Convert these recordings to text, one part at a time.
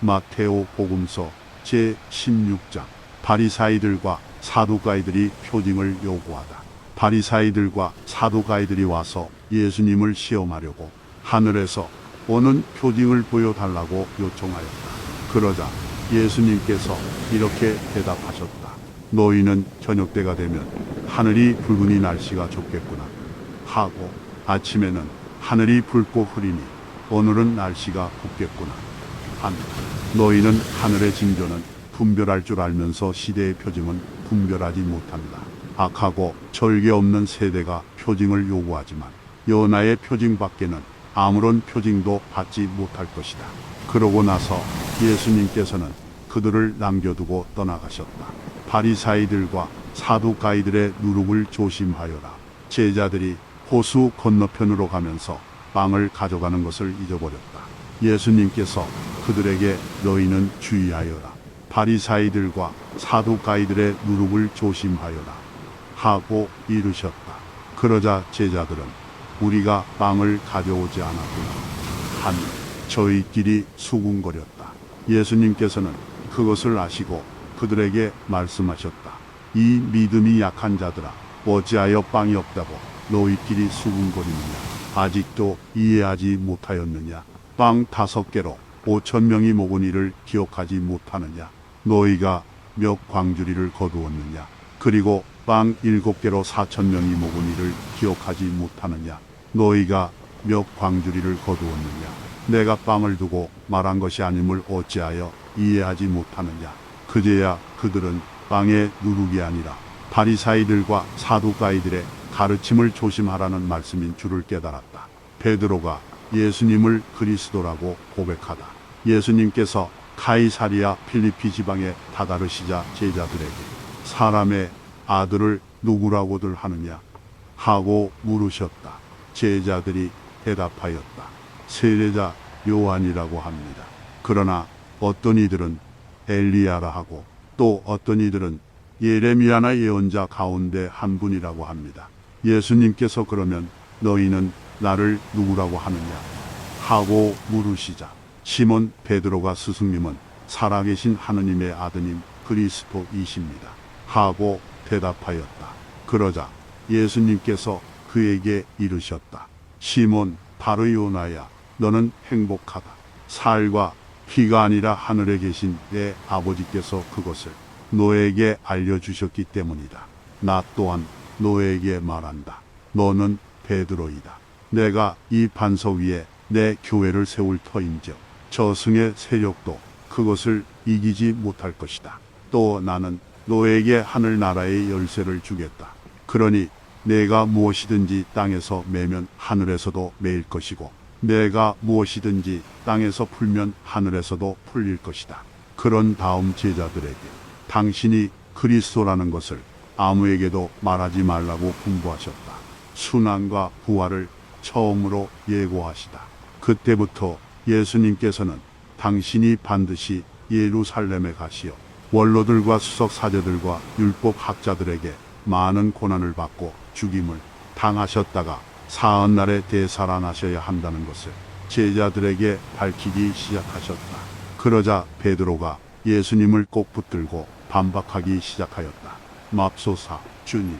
마테오 복음서 제 16장 바리사이들과 사두가이들이 표징을 요구하다. 바리사이들과 사두가이들이 와서 예수님을 시험하려고 하늘에서 오는 표징을 보여달라고 요청하였다. 그러자 예수님께서 이렇게 대답하셨다. 너희는 저녁 때가 되면 하늘이 붉으니 날씨가 좋겠구나 하고 아침에는 하늘이 붉고 흐리니 오늘은 날씨가 굽겠구나 한 너희는 하늘의 징조는 분별할 줄 알면서 시대의 표징은 분별하지 못한다. 악하고 절개 없는 세대가 표징을 요구하지만 연하의 표징 밖에는 아무런 표징도 받지 못할 것이다. 그러고 나서 예수님께서는 그들을 남겨두고 떠나가셨다. 바리사이들과 사두가이들의 누룩을 조심하여라. 제자들이 호수 건너편으로 가면서 빵을 가져가는 것을 잊어버렸다. 예수님께서 그들에게 너희는 주의하여라. 바리사이들과 사두가이들의 누룩을 조심하여라. 하고 이르셨다. 그러자 제자들은 우리가 빵을 가져오지 않았구나. 한 저희끼리 수군거렸다. 예수님께서는 그것을 아시고 그들에게 말씀하셨다. 이 믿음이 약한 자들아, 어찌하여 빵이 없다고 너희끼리 수군거리느냐? 아직도 이해하지 못하였느냐? 빵 다섯 개로 오천 명이 먹은 이를 기억하지 못하느냐? 너희가 몇 광주리를 거두었느냐? 그리고 빵 일곱 개로 사천 명이 먹은 이를 기억하지 못하느냐? 너희가 몇 광주리를 거두었느냐? 내가 빵을 두고 말한 것이 아님을 어찌하여 이해하지 못하느냐? 그제야 그들은 빵의 누룩이 아니라 바리사이들과 사두가이들의 가르침을 조심하라는 말씀인 줄을 깨달았다. 베드로가 예수님을 그리스도라고 고백하다. 예수님께서 카이사리아 필리피 지방에 다다르시자 제자들에게 사람의 아들을 누구라고들 하느냐 하고 물으셨다. 제자들이 대답하였다. 세례자 요한이라고 합니다. 그러나 어떤 이들은 엘리야라 하고 또 어떤 이들은 예레미야나 예언자 가운데 한 분이라고 합니다. 예수님께서 그러면 너희는 나를 누구라고 하느냐 하고 물으시자 시몬 베드로가 스승님은 살아계신 하느님의 아드님 그리스도이십니다. 하고 대답하였다. 그러자 예수님께서 그에게 이르셨다. 시몬 바르요나야 너는 행복하다. 살과 피가 아니라 하늘에 계신 내 아버지께서 그것을 너에게 알려주셨기 때문이다. 나 또한 너에게 말한다. 너는 베드로이다. 내가 이 반석 위에 내 교회를 세울 터인즉 저승의 세력도 그것을 이기지 못할 것이다. 또 나는 너에게 하늘 나라의 열쇠를 주겠다. 그러니 내가 무엇이든지 땅에서 매면 하늘에서도 매일 것이고 내가 무엇이든지 땅에서 풀면 하늘에서도 풀릴 것이다. 그런 다음 제자들에게 당신이 그리스도라는 것을 아무에게도 말하지 말라고 분부하셨다. 순환과 부활을 처음으로 예고하시다. 그때부터 예수님께서는 당신이 반드시 예루살렘에 가시어 원로들과 수석 사제들과 율법 학자들에게 많은 고난을 받고 죽임을 당하셨다가 사흔 날에 되살아나셔야 한다는 것을 제자들에게 밝히기 시작하셨다. 그러자 베드로가 예수님을 꼭 붙들고 반박하기 시작하였다. 맙소사 주님,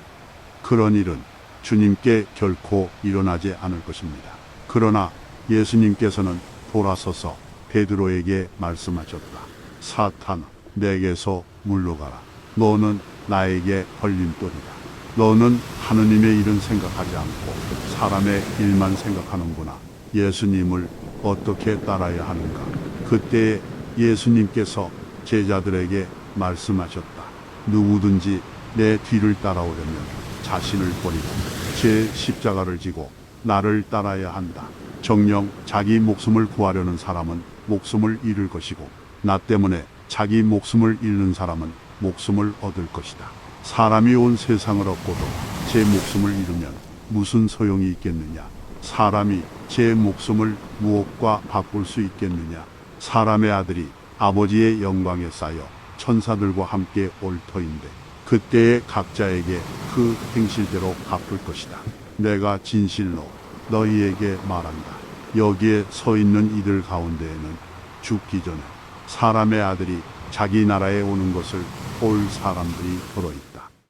그런 일은 주님께 결코 일어나지 않을 것입니다. 그러나 예수님께서는 돌아서서 베드로에게 말씀하셨다. 사탄, 내게서 물러가라. 너는 나에게 걸림돌이다. 너는 하느님의 일은 생각하지 않고 사람의 일만 생각하는구나. 예수님을 어떻게 따라야 하는가? 그때 예수님께서 제자들에게 말씀하셨다. 누구든지 내 뒤를 따라오려면 자신을 버리고 제 십자가를 지고 나를 따라야 한다. 정령 자기 목숨을 구하려는 사람은 목숨을 잃을 것이고 나 때문에 자기 목숨을 잃는 사람은 목숨을 얻을 것이다. 사람이 온 세상을 얻고도 제 목숨을 잃으면 무슨 소용이 있겠느냐? 사람이 제 목숨을 무엇과 바꿀 수 있겠느냐? 사람의 아들이 아버지의 영광에 쌓여 천사들과 함께 올 터인데 그때에 각자에게 그 행실대로 갚을 것이다. 내가 진실로 너희에게 말한다. 여기에 서 있는 이들 가운데에는 죽기 전에 사람의 아들이 자기 나라에 오는 것을 볼 사람들이 더러 있다.